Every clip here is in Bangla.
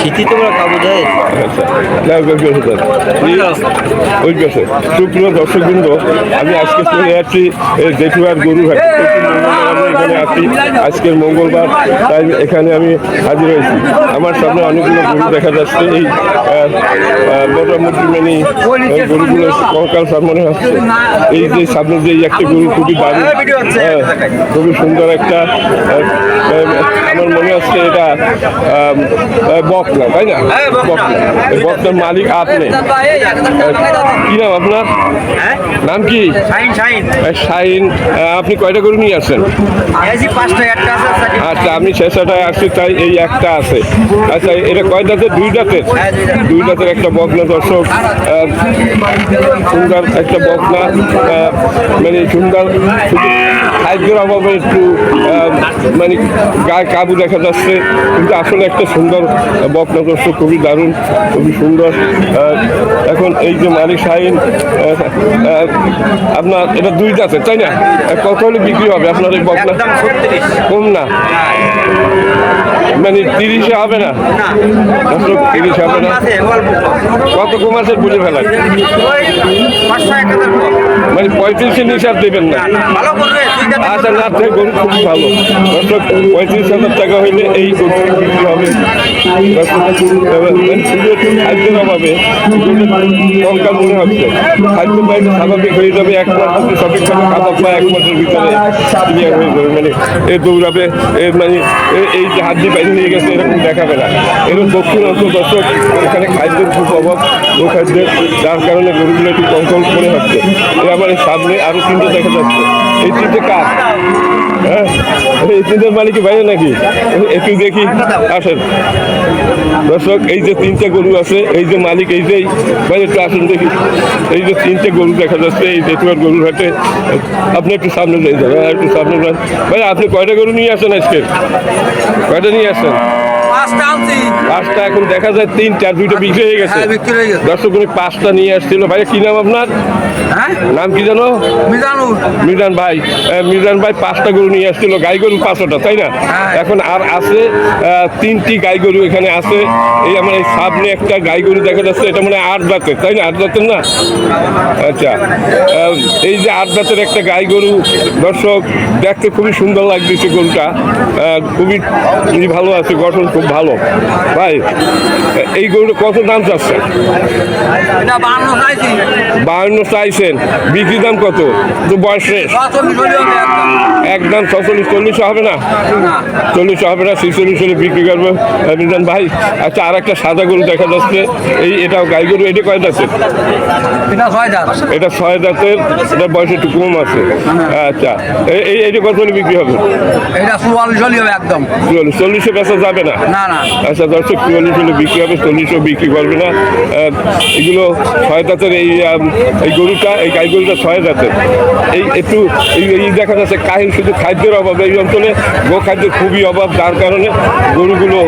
শীতই তোমরা কাবু যায়। না পাশে যান। এই ওই সুপ্রিয় দর্শকবৃন্দ আমি আজকে চলে যাচ্ছি জেঠুয়ার গরু হাট প্রতি মঙ্গলবার আমি এখানে আসি আজকের মঙ্গলবার তাই এখানে আমি হাজির হয়েছি। আমার সামনে অনেকগুলো গরু দেখা যাচ্ছে এই মোটামুটি মানে গরুগুলো কঙ্কাল সামনে আসছে। এই যে সামনে যে এই একটা গরু খুবই দারুণ হ্যাঁ, খুবই সুন্দর একটা মনে হচ্ছে এটা বকনা তাই না? বকনা। এই বকনার মালিক আপনি। কি নাম আপনার? নাম কি? শাহিন আপনি কয়টা গরু নিয়ে আসছেন? আছে আচ্ছা আমি শেষাটায় আসছি তাই এই একটা আছে। আচ্ছা এটা কয় দাঁতের? দুই দাঁতের? দুই দাঁতের। একটা বকনা দর্শক সুন্দর একটা বকনা মানে সুন্দর খাদ্যের অভাবে একটু মানে গায়ে কাবু দেখা যাচ্ছে কিন্তু আসলে একটা সুন্দর বকনা খুবই দারুণ খুবই সুন্দর। এখন এই যে মালিক শাহিন আপনার এটা দুই দাঁতের তাই না? কত হলে বিক্রি হবে আপনার এই বকনা কম না। মানে তিরিশে হবে না? তিরিশে হবে না? কত কম আছে বুঝে হাজার মানে পঁয়ত্রিশের নিচে দেবেন না ভালো করবে। আচ্ছা না গরু খুবই ভালো। পঁয়ত্রিশ হাজার টাকা হইলে এই গরু বিক্রি হবে। খাদ্যের অভাবে মনে খাদ্য পাই যাবে এক মাস যদি সঠিকভাবে খাবার মাসের মানে এ দৌড়াবে এ মানে এই যে হাড্ডি বাইরে নিয়ে গেছে এরকম দেখাবে না এরকম দক্ষিণ অঞ্চল দর্শক এখানে খাদ্যের খুব অভাব ও খাদ্যের যার কারণে গরুগুলো একটু কঙ্কল করে হচ্ছে এ আমার সামনে আরও তিনটে দেখা যাচ্ছে এই তিনটে কার হ্যাঁ তিনটের মালিক বাইরে নাকি? একটু দেখি, আসেন। দর্শক, এই যে তিনটে গরু আছে, এই যে মালিক, এই যে ভাই একটু আসেন দেখি। এই যে তিনটে গরু দেখা যাচ্ছে, এই জেঠুয়ার গরুর হাটে। আপনি একটু সামনে যাই যাবেন একটু সামনে যান। ভাই, আপনি কয়টা গরু নিয়ে আসেন আজকে? কয়টা নিয়ে আসেন? পাঁচটা আনছি। পাঁচটা এখন দেখা যায় তিনটা আর দুইটা বিক্রি হয়ে গেছে। হ্যাঁ, বিক্রি হয়ে গেছে। দর্শক উনি পাঁচটা নিয়ে আসছিল। ভাই কি নাম আপনার? হ্যাঁ? নাম কি জানো? মিজানুর। মিজান ভাই। মিজান ভাই পাঁচটা গরু নিয়ে আসছিল। গাই গরু পাঁচটা তাই না? হ্যাঁ। এখন আর আছে তিনটি গাই গরু এখানে আছে। এই আমার এই সামনে একটা গাই গরু দেখা যাচ্ছে। এটা মানে আট দাঁতের তাই না? আট দাঁতের না? আচ্ছা। এই যে আট দাঁতের একটা গাই গরু দর্শক দেখতে খুবই সুন্দর লাগতেছে গরুটা। খুবই খুবই ভালো আছে গঠন খুব ভালো। ভাই এই গরুটা কত দাম চাচ্ছে? এটা বাহান্ন চাইছেন। বিক্রি দাম কত? তো বয়স শেষ। চল্লিশ একদম। ছচল্লিশ চল্লিশশো হবে না? চল্লিশশো হবে না ছিচল্লিশ হলে বিক্রি করব। মিজান ভাই আচ্ছা আর একটা সাদা গরু দেখা যাচ্ছে। এই এটাও গাই গরু এটা কয় দাঁতের? এটা ছয় এটা দাঁতের এটা বয়স একটু কম আছে। আচ্ছা এই- এইটা কত হলে বিক্রি হবে? এটা চুয়াল্লিশ হলে হবে একদম। চল্লিশ চল্লিশে বেচা যাবে না আচ্ছা দর্শক চুয়াল্লিশ হলে বিক্রি হবে চল্লিশও বিক্রি করবে না। এগুলো ছয় দাঁতের এই এই গরুটা এই গাই গরুটা ছয় দাঁতের। এই একটু এই দেখা যাচ্ছে কাহিল শুধু খাদ্যের অভাব এই অঞ্চলে গো খাদ্যের খুবই অভাব যার কারণে গরুগুলো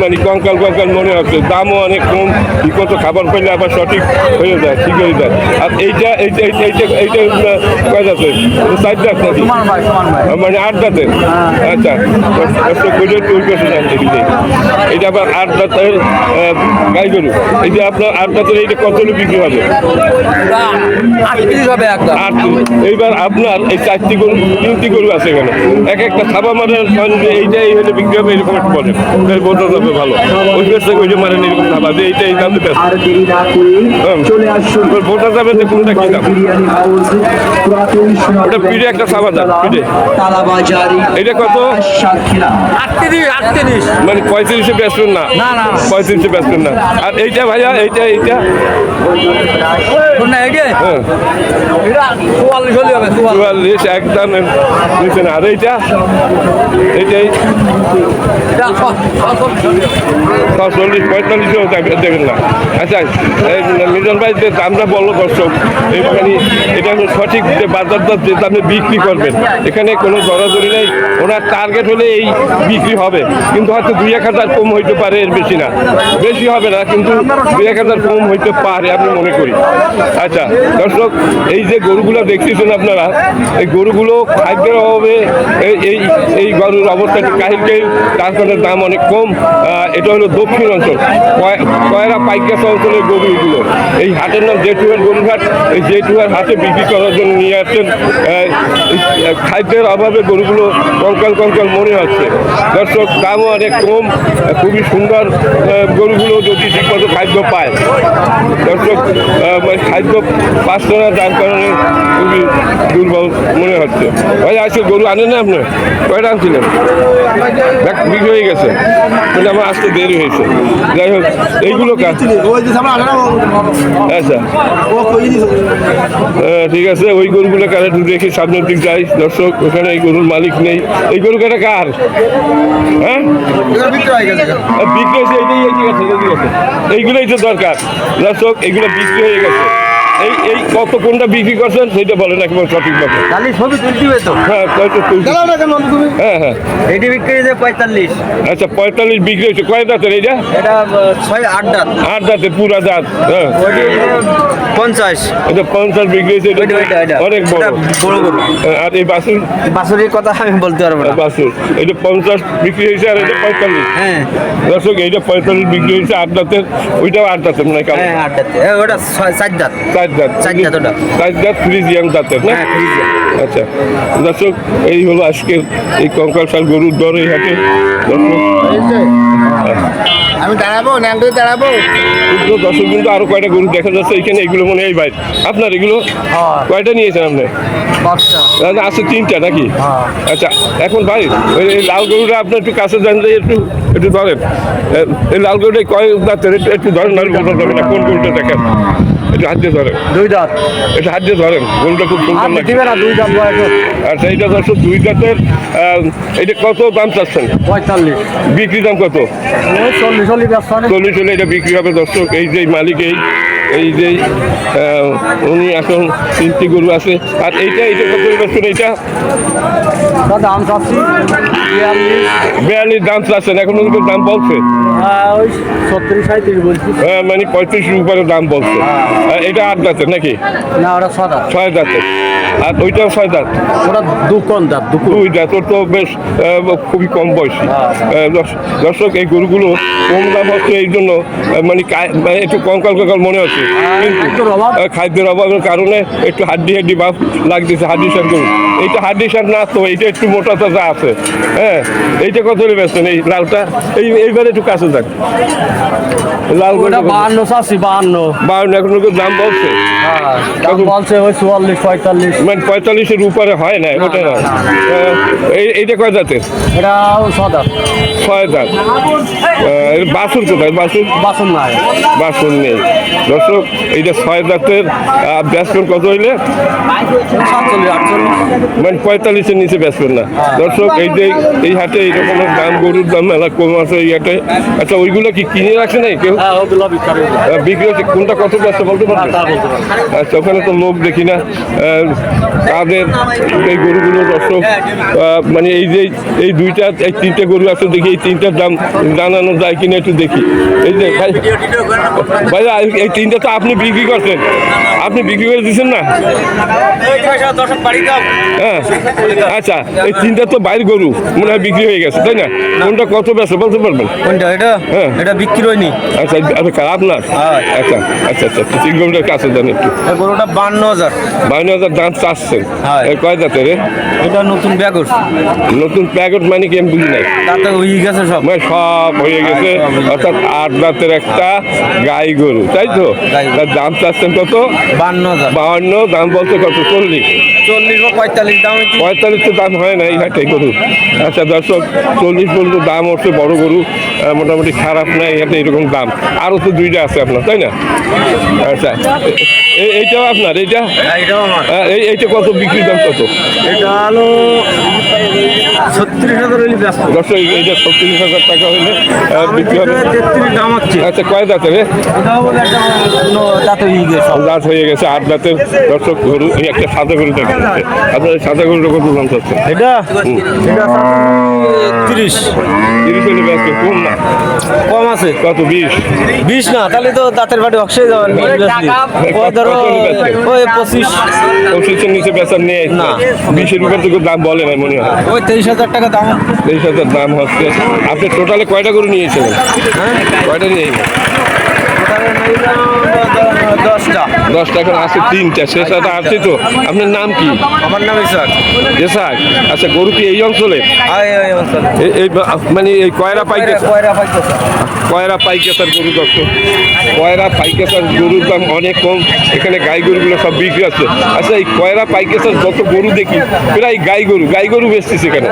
মানে কঙ্কাল কঙ্কাল মনে হচ্ছে। দামও অনেক কম মতো খাবার পেলে আবার সঠিক হয়ে যায় ঠিক হয়ে যায়। আর এইটা এইটা এইটা এইটা কয় দাঁতের? চার ভাই মানে আট দাঁতের? আচ্ছা দর্শক ওইটা একটু ওই দেখি। এটা আবার আট দাঁতের গাই গরু। এই যে আপনার আট দাঁতের এইটা কত হলে বিক্রি হবে? আট এইবার আপনার এই চারটি গরু তিনটি গরু আছে এখানে। এক একটা থাবা যে এইটাই হলে বিক্রি হবে এরকম একটু তাহলে বোঝা যাবে ভালো। ওই পাশ থেকে ওইটা মারেন এরকম থাবা যে এইটা এই দাম দিতে বোঝা যাবে যে কোনটা কি দাম? ওটা পিঠে একটা সাবা দাম তালাবাজারি এটা কত? আটত্রিশ আটত্রিশ মানে পঁয়ত্রিশে বেচবেন না। পঁয়ত্রিশে বেচবেন না। আর এইটা ভাইয়া এইটা এইটা? হ্যাঁ। চুয়াল্লিশ একদম। নিচে না। আর এইটা? এইটাই। চল্লিশ পঁয়তাল্লিশও দেবেন না। আচ্ছা এই মিজান ভাই যে দামটা বলল দর্শক এইখানে এটা সঠিক যে বাজার দর যে দামে বিক্রি করবেন। এখানে কোনো দরাদরি নেই। ওনার টার্গেট হলে এই বিক্রি হবে। কিন্তু হয়তো দুই এক হাজার কম হইতে পারে এর বেশি না। বেশি হবে না, কিন্তু দুই এক হাজার কম হইতে পারে আমি মনে করি। আচ্ছা দর্শক, এই যে গরুগুলো দেখতেছেন আপনারা, এই গরুগুলো খাদ্যের অভাবে এই এই গরুর অবস্থা একটু কাহিল কাহিল, তার কারণে দাম অনেক কম। এটা হলো দক্ষিণ অঞ্চল, কয়- কয়রা পাইকাস অঞ্চলের গরু এগুলো এই হাটের নাম জেঠুয়ার গরুর হাট এই জেঠুয়ার হাটে বিক্রি করার জন্য নিয়ে আসছেন খাদ্যের অভাবে গরুগুলো কঙ্কাল কঙ্কাল মনে হচ্ছে দর্শক, দামও অনেক কম খুবই সুন্দর গরুগুলো যদি ঠিকমতো খাদ্য পায়। দর্শক মানে খাদ্য পাচ্ছে না যার কারণে খুবই দুর্বল মনে হচ্ছে। ভাই, আজকে গরু আনেন না আপনি? কয়টা আনছিলেন? বিক্রি হয়ে গেছে। কিন্তু আমার আসতে দেরি হয়েছে। যাই হোক, এইগুলো কাজ। আচ্ছা। ঠিক আছে, ওই গরুগুলো কার দেখি, সামনের দিক যাই। দর্শক, ওখানে এই গরুর মালিক নেই। এই গরু কাটা কার? হ্যাঁ? বিক্রি হয়েছে এইটাই এই ঠিক আছে এইগুলোই তো দরকার। দর্শক এগুলো বিক্রি হয়ে গেছে। এই এই কত কোনটা বিক্রি করছেন সেটা বলেন একেবারে সঠিকভাবে। খালি ছবি তুলতে হবে তো। হ্যাঁ কয়টা তুলছি হ্যাঁ হ্যাঁ। এটি বিক্রি হয়েছে পঁয়তাল্লিশ। আচ্ছা পঁয়তাল্লিশ বিক্রি হয়েছে। কয় দাঁতের এইটা? এটা ছয় আট দাঁত। আট দাঁতের পুরা দাঁত হ্যাঁ। পঞ্চাশ। এটা পঞ্চাশ বিক্রি হয়েছে। অনেক বড়। বড় গরু। আর এই বাসুর? বাছুরির কথা আমি বলতে পারব না। বাসুর। এটা পঞ্চাশ বিক্রি হয়েছে আর এটা পঁয়তাল্লিশ। হ্যাঁ দর্শক এইটা পঁয়তাল্লিশ বিক্রি হয়েছে আট দাঁতের। ওইটাও আট দাঁতের মানে হ্যাঁ আট দাঁত এ, ওটা চার দাঁত। চার চার দাঁত চার দাঁত ফ্রিজিয়াম দাঁতের না? হ্যাঁ আচ্ছা দর্শক এই হলো আজকে এই কঙ্কাল সার গরুর দর এই হাটে। দর্শক আমি দাঁড়াবো ন্যাংটে দাঁড়াবো। ক্ষুদ্র দর্শক কিন্তু আরও কয়টা গরু দেখা যাচ্ছে এখানে? এগুলো মনে হয় বাইর। আপনার এগুলো হ্যাঁ। কয়টা নিয়েছেন আপনি? না, আছে তিনটা নাকি? হ্যাঁ। আচ্ছা এখন ভাই ওই লাল গরুটা আপনার একটু কাছে জানলে একটু একটু ধরেন। এই লাল গরুটা কয় দাঁতের একটু ধরেন বোঝা না কোন গরুটা দেখেন? একটু হাত দিয়ে ধরেন। দুই দাঁত। একটু হাত দিয়ে ধরেন গরুটা খুব সুন্দর লাগে দিবে না দুই দাঁত আচ্ছা এইটা দর্শক দুই দাঁতের এটা কত দাম চাচ্ছেন? পঁয়তাল্লিশ। বিক্রি দাম কত? চল্লিশ হলে এটা বিক্রি হবে দর্শক এই যে মালিক এই এই যে উনি এখন তিনটি গরু আছে। আর এইটা এইটা কত বেচছেন এইটা? দাম চাচ্ছি বিয়াল্লিশ দাম চাচ্ছেন এখন ওদের দাম বলছে। হ্যাঁ, মানে পঁয়ত্রিশ উপরে দাম বলছে। এটা আট দাঁতের নাকি? না ওটা ছ দাঁত ছয় দাঁতের। আর ওইটাও ছয় দাঁত? ওটা দুকন দাঁত দুই দাঁত ওর তো বেশ খুবই কম বয়সী। দর্শক এই গরুগুলো দাম হচ্ছে এই জন্য মানে একটু কঙ্কাল কঙ্কাল মনে হচ্ছে কিন্তু খাদ্যের অভাবের কারণে একটু হাড্ডি হাড্ডি ভাব লাগতেছে হাড্ডি গরু এইটা হাড্ডি সার না তো এইটা একটু মোটা তাজা আছে। হ্যাঁ এইটা কত বেচছেন এই লালটা? এই এইবারে একটু কাছে যান লাল? বাহান্ন চাচ্ছি বাহান্ন। বাউন্ন এখন দাম বলছে। হ্যাঁ দাম? বলছে ওই চুয়াল্লিশ পঁয়তাল্লিশ। মানে পঁয়তাল্লিশের উপরে হয় না ওটা না এই- এইটা কয় জাতের? এটা ছ দাঁত ছয় দাঁত আহ, এর বাছুর কোথায়? বাছুর বাসন নাই। বাছুর নেই। দর্শক এইটা ছয় দাঁতের ব্যাসপেন কত হইলে? মানে পঁয়তাল্লিশের নিচে বেচবেন না। দর্শক এই যে এই হাটে এই রকমের দাম গরুর দাম মেলা কম আছে এই হাটে। আচ্ছা ওইগুলো কি কিনে রাখছে নাই কেউ? হ্যাঁ বিক্রি হচ্ছে কোনটা কত ব্যস্ত বলতে বলতে পারব। আচ্ছা ওখানে তো লোক দেখি না। তাদের এই গরুগুলো দর্শক আহ, মানে এই যে এই দুইটা এই তিনটে গরু আছে দেখি এই তিনটার দাম জানানো যায় কিনা একটু দেখি। এই যে ভাই ভাই এই- এই তিনটা তো আপনি বিক্রি করছেন। আপনি বিক্রি করে দিচ্ছেন না? হ্যাঁ। আচ্ছা এই তিনটা তো বাইরের গরু মনে হয় বিক্রি হয়ে গেছে তাই না? কোনটা কত বেছে বলতে পারবেন? কোনটা এটা? হ্যাঁ। এটা বিক্রি হয়নি। আচ্ছা আচ্ছা আপনার? হ্যাঁ। আচ্ছা আচ্ছা আচ্ছা তিন গরুটার কাছে যান একটু। গরুটা বান্ন হাজার। বান্ন হাজার দাম চাচ্ছেন। হ্যাঁ। কয় দাঁতের রে? এটা নতুন ব্যাগর। নতুন প্যাকেট মানে কি আমি বুঝি নাই। তাতে হয়ে গেছে সব। মানে সব হয়ে গেছে। অর্থাৎ আট দাঁতের একটা গাই গরু তাই তো? তার দাম চাচ্ছেন কত? বান্ন বাহান্ন দাম বলতে কত? চল্লিশ। চল্লিশ বা পঁয়তাল্লিশ দাম পঁয়তাল্লিশ তো দাম হয় না এই হাটে গরু। আচ্ছা দর্শক চল্লিশ পর্যন্ত দাম হচ্ছে বড় গরু মোটামুটি খারাপ না এই হাটে এরকম দাম। আরও তো দুইটা আছে আপনার তাই না? আচ্ছা এইটাও আপনার এইটা? হ্যাঁ, এই এইটা কত বিক্রির দাম কত? এটা হলো ছত্রিশ হাজার হইলে দর্শক এইটা ছত্রিশ হাজার টাকা বিক্রি হবে তেত্রিশ দাম হচ্ছে আচ্ছা কয় রে? দাঁতে হয়ে গেছে হয়ে আট দাঁতের। দর্শক গরু এই একটা সাদা গরু দেখা যাচ্ছে আপনার সাদা গরুটা কত দাম চাচ্ছে এটা? তিরিশ। তিরিশ হলে ব্যস্ত কম না। কম আছে? কত বিশ? বিশ না তাহলে তো দাঁতের বাড়ি অক্সিজেন যাবেন ওই ধরো? ওই পঁচিশ। পঁচিশের নিচে বেচার নেই না। বিশের উপর থেকে দাম বলে না মনে হয়। ওই তেইশ হাজার টাকা দাম। তেইশ হাজার দাম হচ্ছে। আপনি টোটালে কয়টা করে নিয়েছিলেন হ্যাঁ? কয়টা নিয়ে দশটা। দশ টাকার আছে তিনটা শেষটা আছে তো। আপনার নাম কি? আমার নাম ইসাক। জেসাক আচ্ছা গরু কি এই অঞ্চলে? এই- এই মানে এই কয়রা পাইকে কয়রা পাইতেছে কয়রা গরু দর্শক কয়রা পাইকেতার গরুর দাম অনেক কম। এখানে গাই গরুগুলো সব বিক্রি আছে। আচ্ছা এই কয়রা পাইকেতার যত গরু দেখি প্রায় গাই গরু গাই গরু বেচতেছে এখানে?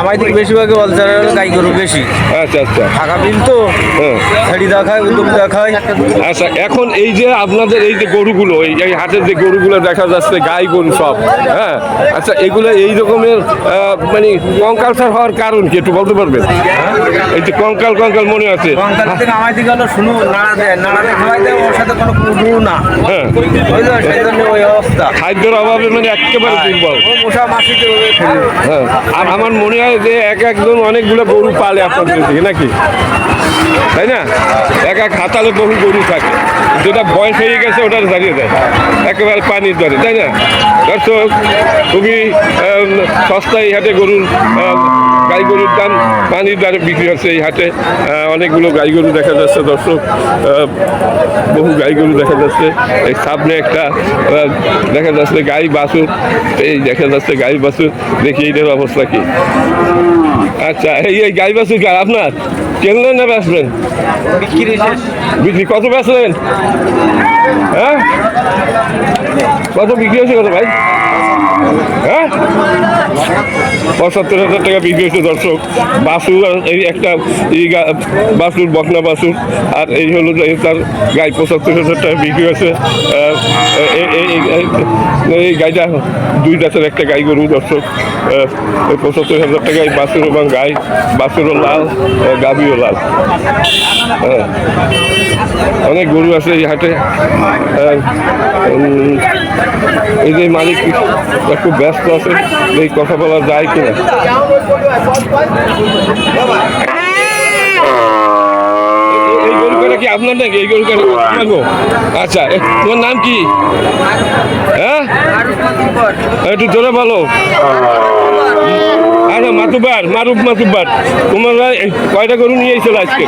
আমার দিকে বেশিরভাগ বলছে গাই গরু বেশি। আচ্ছা আচ্ছা। বিল তো হ্যাঁ। দেখায় উদ্যোগ দেখায়। আচ্ছা এখন এই যে আপনাদের এই যে গরুগুলো এই এই হাটের যে গরুগুলো দেখা যাচ্ছে গাই গরু সব হ্যাঁ? আচ্ছা এগুলো এই রকমের মানে কঙ্কালসার হওয়ার কারণ কি একটু বলতে পারবেন? এই যে কঙ্কাল কঙ্কাল মনে আছে? হ্যাঁ। খাদ্যের অভাবে মানে একেবারে দুর্বল। মশা মাসিতে হ্যাঁ। আর আমার মনে হয় যে এক একজন অনেকগুলো গরু পালে আপনাদের দিকে নাকি? তাই না? এক এক হাতালে বহু গরু থাকে। যেটা বয়স হয়ে গেছে ওটা দাঁড়িয়ে দেয়। একেবারে পানির দরে তাই না? দর্শক, খুবই সস্তায় হাটে গরুর গাই গরুর দাম, পানির দরে বিক্রি হচ্ছে এই হাটে। অনেকগুলো গাই গরু দেখা যাচ্ছে, দর্শক বহু গাই গরু দেখা যাচ্ছে। এই সামনে একটা দেখা যাচ্ছে গাই বাছুর। এই দেখা যাচ্ছে গাই বাছুর। দেখি, এইটার অবস্থা কি? আচ্ছা এই এই গাই বাছুর কার? আপনার? কিনলেন না বেচবেন? বিক্রি কত বেচলেন হ্যাঁ? কত বিক্রি হয়েছে কত ভাই? হ্যাঁ? পঁচাত্তর হাজার টাকা বিক্রি হয়েছে দর্শক। বাসুর এই একটা এই বাসুর বকনা বাসুর আর এই হলো তার গাই পঁচাত্তর হাজার টাকা বিক্রি হয়েছে। এই- গাইটা দুই দাঁতের একটা গাই গরু দর্শক। পঁচাত্তর হাজার টাকায় বাসুর এবং গাই বাসুরও লাল গাভীও লাল। অনেক গরু আছে এই হাটে। এই যে মালিক খুব ব্যস্ত আছে, এই কথা বলা যায় কিনা? কি আপনার নাকি? এই গরু? আচ্ছা তোমার নাম কি? হ্যাঁ? একটু জোরে বলো। আচ্ছা মাতুবার মারুফ মাতুবার তোমরা কয়টা গরু নিয়ে আজকে?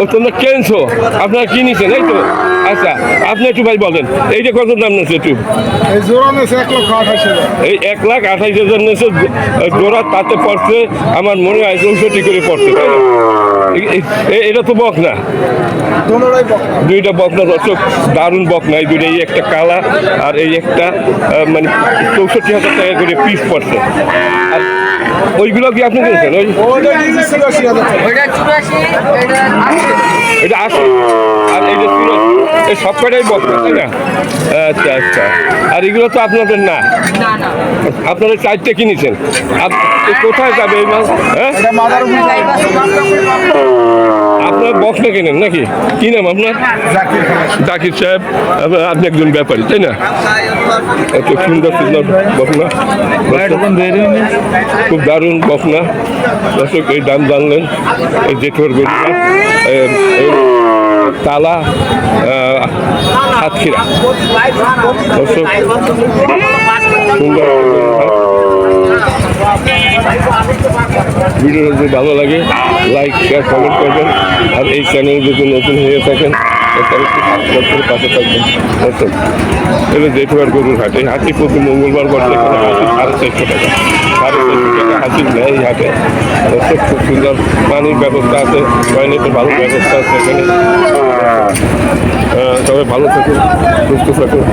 ও তোমরা কেনছো? আপনারা কি নিছেন? এই তো আচ্ছা আপনি একটু ভাই বলেন এইটা কত দাম নিচ্ছে একটু? এই এক লাখ আঠাইশ হাজার নিচ্ছে জোড়া তাতে পড়ছে আমার মনে হয় চৌষট্টি করে পড়ছে তাই এটা তো বক না? দুইটা বকনা রচক দারুণ বকনা এই দুইটা এই একটা কালা আর এই একটা মানে চৌষট্টি হাজার টাকা করে পিস পড়ছে। আর ওইগুলো কি আপনি কিনছেন? এটা আসে আর এই যে এই সব কটাই তাই না? আচ্ছা আচ্ছা। আর এগুলো তো আপনাদের না? আপনারা চারটে কিনেছেন। কোথায় যাবে এই মাছ হ্যাঁ বকনা কেনেন নাকি? কি নাম আপনার? জাকির সাহেব। আপনি একজন ব্যাপারী, তাই না? এত সুন্দর সুন্দর বকনা খুব দারুণ বকনা দর্শক, এই দাম জানলেন। এই জেঠুয়ার তালা সাতক্ষীরা দর্শক, সুন্দর। ভিডিওটা যদি ভালো লাগে লাইক শেয়ার কমেন্ট করবেন। আর এই চ্যানেল যদি নতুন হয়ে থাকেন পাশে থাকবেন। এটা জেঠুয়ার গরুর হাট। হাতি প্রতি মঙ্গলবার হাতি সাড়ে চারশো টাকা। হাতির নেয় হাটে। দর্শক খুব সুন্দর পানির ব্যবস্থা আছে। ভালো ব্যবস্থা আছে এখানে। সবাই ভালো থাকুন, সুস্থ থাকুন।